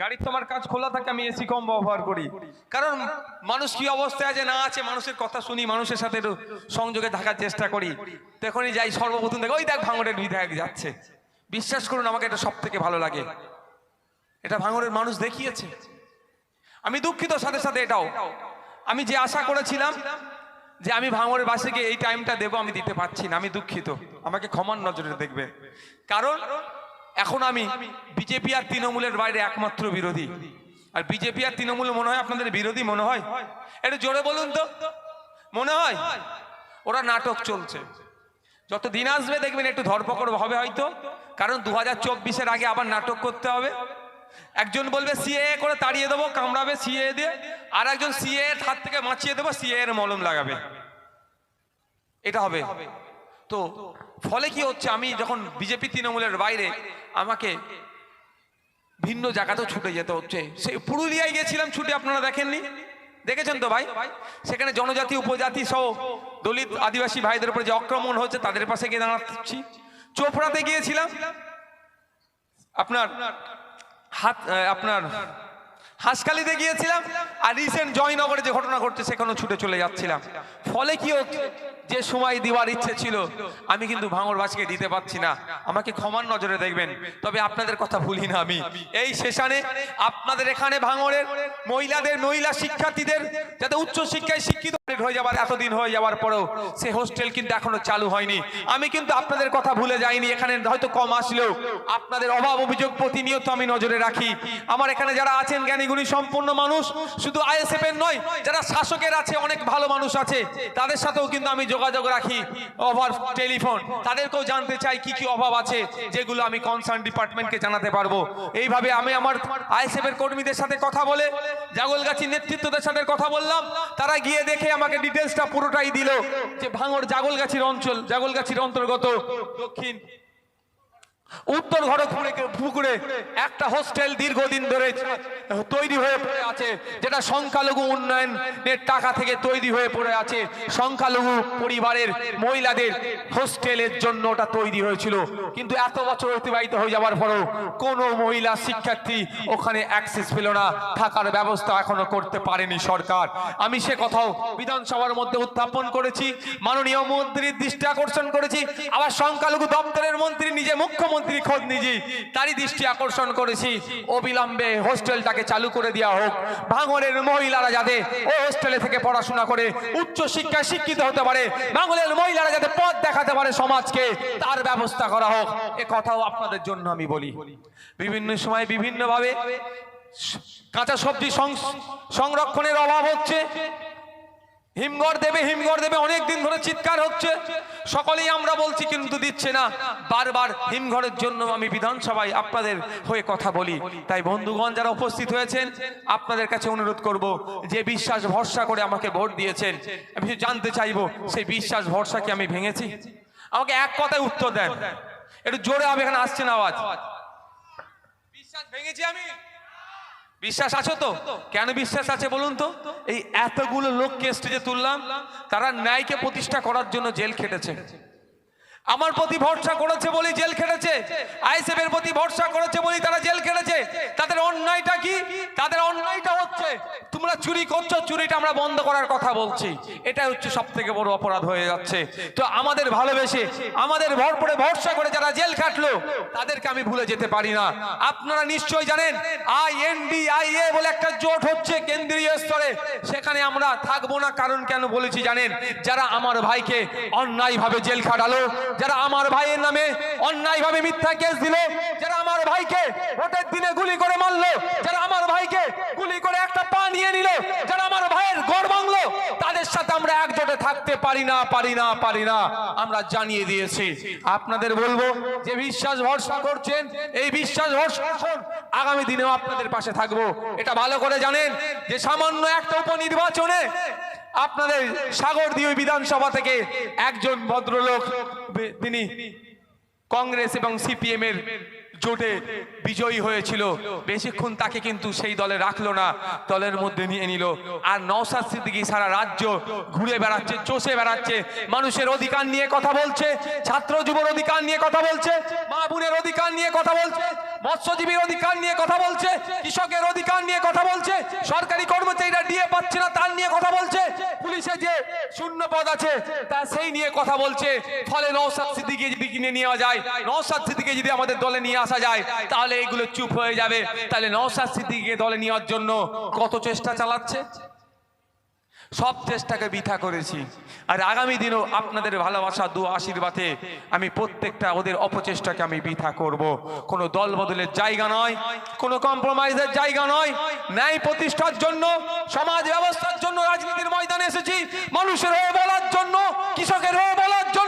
গাড়ির তোমার কাজ খোলা থাকে, আমি এসি কম ব্যবহার করি। কারণ মানুষ কি অবস্থায় আছে না আছে, মানুষের কথা শুনি, মানুষের সাথে একটু সংযোগে থাকার চেষ্টা করি। তখনই যাই সর্বপ্রথম দেখো, ওই দেখ ভাঙড়ের বিধায়ক যাচ্ছে। বিশ্বাস করুন, আমাকে এটা সব থেকে ভালো লাগে। এটা ভাঙড়ের মানুষ দেখিয়েছে। আমি দুঃখিত সাথে সাথে এটাও। আমি যে আশা করেছিলাম যে আমি ভাঙড়ের বাসীকে এই টাইমটা দেবো, আমি দিতে পারছি না, আমি দুঃখিত। আমাকে ক্ষমার নজরে দেখবে। কারণ এখন আমি বিজেপি আর তৃণমূলের বাইরে একমাত্র বিরোধী। আর বিজেপি আর তৃণমূল মনে হয় আপনাদের বিরোধী মনে হয়? একটু জোরে বলুন তো। মনে হয়? ওরা নাটক চলছে। যত দিন আসবে দেখবেন একটু ধরপকড় হবে হয়তো। কারণ দু হাজার চব্বিশের আগে আবার নাটক করতে হবে। একজন বলবে সিএ করে তাড়িয়ে দেবো, কামড়াবে সিএ দিয়ে। আর একজন সিএ হাত থেকে বাঁচিয়ে দেবো সিএ এর মলম লাগাবে। এটা হবে। তো ফলে কি হচ্ছে? আমি যখন বিজেপি তৃণমূলের বাইরে, আমাকে ভিন্ন জায়গাতেও ছুটে যেতে হচ্ছে। সেই পুরুলিয়ায় গিয়েছিলাম, ছুটে আপনারা দেখেননি? দেখেছেন তো ভাই? সেখানে জনজাতি, উপজাতি সহ দলিত আদিবাসী ভাইদের উপরে যে আক্রমণ হচ্ছে, তাদের পাশে গিয়ে দাঁড়াচ্ছি। চোপড়াতে গিয়েছিলাম। আপনার হাত আপনার হাসকালিতে গিয়েছিলাম। আর রিসেন্ট জয়নগরে যে ঘটনা ঘটছে, সেখানেও ছুটে চলে যাচ্ছিলাম। ফলে কি হচ্ছে? যে সময় দেওয়ার ইচ্ছে ছিল, আমি কিন্তু ভাঙরবাসীকে দিতে পারছি না। আমাকে ক্ষমার নজরে দেখবেন, তবে আপনাদের কথা ভুলি না আমি। এই সেশনে আপনাদের এখানে ভাঙরের মহিলাদের, মহিলা শিক্ষার্থীদের, যাতে উচ্চ শিক্ষায় শিক্ষিত হয়ে যাবার, এতদিন হয়ে যাওয়ার পরেও সে হোস্টেল কিন্তু এখনও চালু হয়নি। আমি কিন্তু আপনাদের কথা ভুলে যাইনি, এখানে হয়তো কম আসলেও। আপনাদের অভাব অভিযোগ প্রতিনিয়ত আমি নজরে রাখি। আমার এখানে যারা আছেন, জ্ঞানীগুণী, সম্পূর্ণ মানুষ, শুধু আইএসএফ এর নয়, যারা শাসকের আছে, অনেক ভালো মানুষ আছে, তাদের সাথেও কিন্তু আমি যোগাযোগ রাখি ওভার টেলিফোন। তাদেরকেও জানতে চাই কি কি অভাব আছে যেগুলো আমি কনসার্ন ডিপার্টমেন্টকে জানাতে পারব। এইভাবে আমি আমার আইএসএফ এর কর্মীদের সাথে কথা বলে, জাগলগাছি নেতৃত্বদের সাথে কথা বললাম। তারা গিয়ে দেখে আমাকে ডিটেলসটা পুরোটাই দিল যে ভাঙর জাগলগাছির অঞ্চল, জাগলগাছির অন্তর্গত দক্ষিণ উত্তর ঘরপুরে পুকুরে একটা হোস্টেল দীর্ঘদিন ধরে তৈরি হয়ে পড়ে আছে, যেটা সংখ্যালঘু উন্নয়নের টাকা থেকে তৈরি হয়ে পড়ে আছে। সংখ্যালঘু পরিবারের মহিলাদের হোস্টেলের জন্য ওটা তৈরি হয়েছিল। কিন্তু এত বছর অতিবাহিত হয়ে যাওয়ার পরেও কোনো মহিলা শিক্ষার্থী ওখানে অ্যাক্সেস পেল না। থাকার ব্যবস্থা এখনও করতে পারেনি সরকার। আমি সে কথাও বিধানসভার মধ্যে উত্থাপন করেছি, মাননীয় মন্ত্রীর দৃষ্টি আকর্ষণ করেছি। আবার সংখ্যালঘু দপ্তরের মন্ত্রী নিজে মুখ্যমন্ত্রী খোদ নিজে তারই দৃষ্টি আকর্ষণ করেছি। অবিলম্বে হোস্টেলটাকে চালু করে দেওয়া হোক। ভাঙনের মহিলারা যাতে ও হোস্টেলে থেকে পড়াশোনা করে উচ্চ শিক্ষায় শিক্ষিত হতে পারে ভাঙনের মহিলারা যাতে পথ দেখাতে পারে সমাজকে, তার ব্যবস্থা করা হোক। এ কথাও আপনাদের জন্য আমি বলি। বিভিন্ন সময় বিভিন্নভাবে কাঁচা সবজি সংরক্ষণের অভাব হচ্ছে। হিমঘর দেবে হিমঘর দেবে অনেক দিন ধরে চিৎকার হচ্ছে। সকলেই আমরা বলছি, কিন্তু দিচ্ছে না। বারবার হিমঘরের জন্য আমি বিধানসভায় আপনাদের হয়ে কথা বলি। তাই বন্ধুগণ, যারা উপস্থিত হয়েছেন, আপনাদের কাছে অনুরোধ করব, যে বিশ্বাস ভরসা করে আমাকে ভোট দিয়েছেন, আমি জানতে চাইব, সেই বিশ্বাস ভরসা কি আমি ভেঙেছি? আমাকে এক কথায় উত্তর দেন। একটু জোরে হবে এখানে আসছে না আওয়াজ। বিশ্বাস ভেঙেছি আমি? বিশ্বাস আছো তো? কেন বিশ্বাস আছে বলুন তো? এই এতগুলো লোককে স্টেজে তুললাম, তারা ন্যায়কে প্রতিষ্ঠা করার জন্য জেল খেটেছে। আমার প্রতি ভরসা করেছে বলে জেল খেটেছে। আইসেফ এর প্রতি ভরসা করেছে বলে তারা জেল খেটেছে। তাদের অন্যায়টা কি? তাদের অন্যায়টা হচ্ছে, তোমরা চুরি করছ, চুরিটা আমরা বন্ধ করার কথা বলছি। এটা হচ্ছে সব থেকে বড় অপরাধ হয়ে যাচ্ছে। তো আমাদের ভালোবেসে, আমাদের ভরপুরে ভরসা করে যারা জেল খাটলো, তাদেরকে আমি ভুলে যেতে পারি না। আপনারা নিশ্চয়ই জানেন, আইএনডিআইএ বলে একটা জোট হচ্ছে কেন্দ্রীয় স্তরে। সেখানে আমরা থাকব না, কারণ কেন বলেছি জানেন? যারা আমার ভাইকে অন্যায়ভাবে জেল খাটালো যারা আমার ভাইয়ের নামে অন্যায়ভাবে মিথ্যা কেস দিল, যারা আমার ভাইকে ভোটের দিনে গুলি করে মারলো, যারা আমার ভাইকে গুলি করে একটা পা নিয়ে নিল, যারা আমার ভাইয়ের গড় ভাঙলো, তাদের সাথে আমরা একজোটে থাকতে পারি না পারি না পারি না। আমরা জানিয়ে দিয়েছি। আপনাদের বলব যে বিশ্বাস ভরসা করছেন, এই বিশ্বাস ভরসা। আগামী দিনেও আপনাদের পাশে থাকব। এটা ভালো করে জানেন যে সামান্য একটা উপনির্বাচনে আপনাদের সাগর দিয়ে বিধানসভা থেকে একজন ভদ্রলোক তিনি কংগ্রেস এবং সিপিএম এর জোটে বিজয়ী হয়েছিল। বেশিক্ষণ তাকে কিন্তু সেই দলে রাখল না, দলের মধ্যে নিয়ে নিল। আর নওসাদ সিদ্দিকী সারা রাজ্য ঘুরে বেড়াচ্ছে, চষে বেড়াচ্ছে, মানুষের অধিকার নিয়ে কথা বলছে, ছাত্র যুবর অধিকার নিয়ে কথা বলছে, মা বোনের অধিকার নিয়ে কথা বলছে, মৎস্যজীবীর অধিকার নিয়ে কথা বলছে, কৃষকের অধিকার নিয়ে কথা বলছে, সরকারি কর্মচারীরা ডিএ পাচ্ছে না তার নিয়ে কথা বলছে, পুলিশে যে শূন্য পদ আছে, তা সেই নিয়ে কথা বলছে। ফলে নওসাদ সিদ্দিকে কিনে নেওয়া যায়। নওসাদ সিদ্দিকে যদি আমাদের দলে নিয়ে আসা যায়, তাহলে এইগুলো চুপ হয়ে যাবে। তাহলে নওসাদ সিদ্দিকে দলে নেওয়ার জন্য কত চেষ্টা চালাচ্ছে? সব চেষ্টাকে বৃথা করেছি। আর আগামী দিনও আপনাদের ভালোবাসা দু আশীর্বাদে আমি প্রত্যেকটা ওদের অপচেষ্টাকে আমি বৃথা করব। কোনো দল বদলের জায়গা নয়, কোনো কম্প্রোমাইজের জায়গা নয়। ন্যায় প্রতিষ্ঠার জন্য, সমাজ ব্যবস্থার জন্য রাজনীতির ময়দানে এসেছি। মানুষের হয়ে বলার জন্য, কৃষকের হয়ে বলার জন্য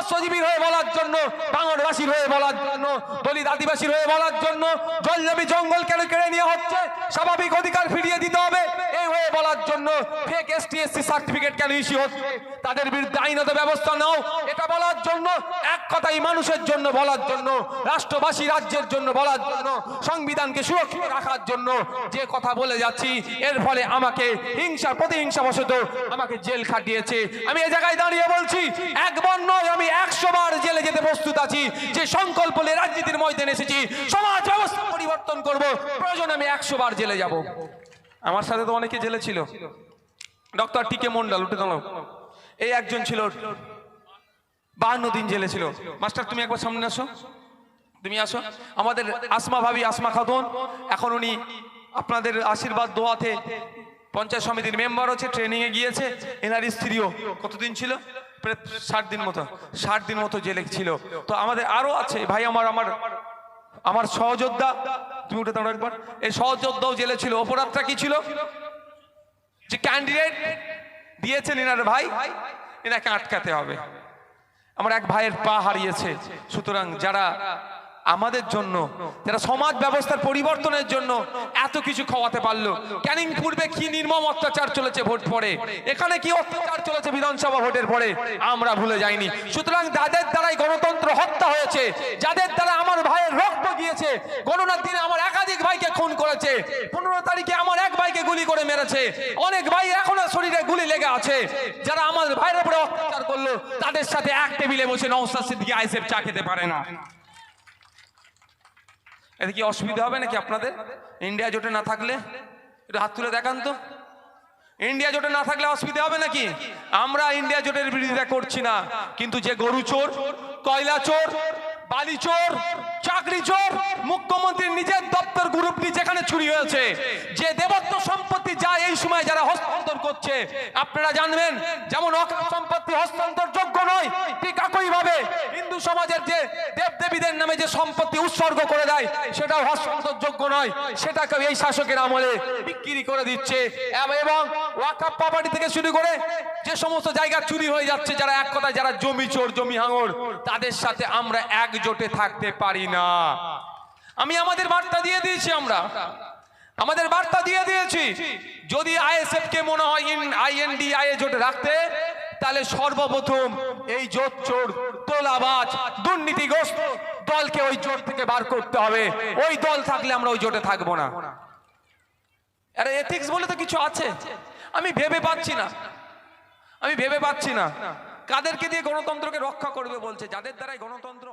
মৎস্যজীবীর হয়ে বলার জন্য বাংলাবাসীর হয়ে বলার জন্য, দলিত আদিবাসীর হয়ে বলার জন্য জল জমি জঙ্গল কেন কেড়ে নেওয়া হচ্ছে, স্বাভাবিক অধিকার ফিরিয়ে দিতে হবে। এই হয়ে বলার জন্য ফেক এসটিএসসি সার্টিফিকেট কেন ইস্যু হচ্ছে? তাদের বিরুদ্ধে আইনত ব্যবস্থা নাও। এটা বলার জন্য, এক কথাই মানুষের জন্য বলার জন্য, রাষ্ট্রবাসী রাজ্যের জন্য বলার জন্য, সংবিধানকে সুরক্ষিত রাখার জন্য যে কথা বলে যাচ্ছি, এর ফলে আমাকে হিংসা প্রতিহিংসা বশত আমাকে জেল খাটিয়েছে। আমি এ জায়গায় দাঁড়িয়ে বলছি, একবার নয় আমি একশো বার জেলে যেতে প্রস্তুত আছি। যে সংকল্প নিয়ে রাজনীতির ময়দানে এসেছি, সমাজ ব্যবস্থা পরিবর্তন করব। প্রয়োজন আমি একশো বার জেলে যাব। আমার সাথে তো অনেকে জেলে ছিল। ডক্টর টিকে মন্ডল উঠে দাঁড়াও। এই একজন ছিল। বাহান্ন দিন জেলে ছিল। মাস্টার, তুমি একবার সামনে আসো। তুমি আসো। আমাদের আসমা ভাবি, আসমা খাতুন। এখন উনি আপনাদের আশীর্বাদ দোয়াতে পঞ্চায়েত সমিতির মেম্বার হচ্ছে ট্রেনিংয়ে গিয়েছে। এনার স্ত্রীও কতদিন ছিল? ষাট দিন মতো, ষাট দিন মতো জেলে ছিল। তো আমাদের আরও আছে। ভাই, আমার আমার আমার সহযোদ্ধা, তুমি উঠে দাঁড়ো একবার। এই সহযোদ্ধাও জেলে ছিল। অপরাধটা কি ছিল? যে ক্যান্ডিডেট দিয়েছেন এনার ভাই, এনাকে আটকাতে হবে। আমার এক ভাইয়ের পা হারিয়েছে। সুতরাং যারা আমাদের জন্য, যারা সমাজ ব্যবস্থার পরিবর্তনের জন্য এত কিছু খাওয়াতে পারল। ক্যানিং পূর্বে কি নির্মম অত্যাচার চলেছে ভোট পরে? এখানে কি অত্যাচার চলেছে বিধানসভা ভোটের পরে? আমরা ভুলে যাইনি। সুতরাং যাদের দ্বারাই গণতন্ত্র হত্যা হয়েছে, যাদের দ্বারা আমার ভাইয়ের রক্ত গিয়েছে, গণনার দিনে আমার একাধিক ভাইকে খুন করেছে, পনেরো তারিখে আমার এক ভাইকে গুলি করে মেরেছে। অনেক ভাই এখনও শরীরে গুলি লেগে আছে। যারা আমার ভাইয়ের উপরে অত্যাচার করল, তাদের সাথে এক টেবিলে বসে নওসাদ সিদ্দিকী আইসেফ চা খেতে পারে না। এতে কি অসুবিধা হবে নাকি আপনাদের? ইন্ডিয়া জোটে না থাকলে? এটা হাত তুলে দেখান তো। ইন্ডিয়া জোটে না থাকলে অসুবিধা হবে নাকি? আমরা ইন্ডিয়া জোটের বিরোধিতা করছি না। কিন্তু যে গরু চোর, কয়লা চোর, বালি চোর, চাকরি চোর, মুখ্যমন্ত্রীর নিজের দপ্তর গ্রুপটি যেখানে চুরি হয়েছে, যে দেবত্ব সম্পত্তি যা এই সময় যারা হস্তান্তর করছে, আপনারা জানবেন, যেমন সম্পত্তি হস্তান্তর যোগ্য নয়, ঠিক একই ভাবে হিন্দু সমাজের যে দেবদেবীদের নামে যে সম্পত্তি উৎসর্গ করে দেয়, সেটাও হস্তান্তর যোগ্য নয়। সেটাকে এই শাসকের আমলে বিক্রি করে দিচ্ছে। এব- ওয়াকাপ প্রপার্টি থেকে শুরু করে যে সমস্ত জায়গা চুরি হয়ে যাচ্ছে, যারা এক কথায় যারা জমি চোর, জমি হাঙর, তাদের সাথে আমরা একজোটে থাকতে পারি না। আমি আমাদের বার্তা দিয়ে দিয়েছি আমরা। আমাদের বার্তা দিয়ে দিয়েছি, যদি আইএসএফ কে মনে হয় আইএনডি আইএ জোটে রাখতে, তাহলে সর্বপ্রথম এই জোট চোর, তোলাবাজ, দুর্নীতিগ্রস্ত, দলকে ওই জোট থেকে বার করতে হবে। ওই দল থাকলে আমরা ওই জোটে থাকব না। আরে এথিক্স বলে তো কিছু আছে। আমি ভেবে পাচ্ছি না। আমি ভেবে পাচ্ছি না। কাদেরকে দিয়ে গণতন্ত্রকে রক্ষা করবে বলছে? যাদের দ্বারাই গণতন্ত্র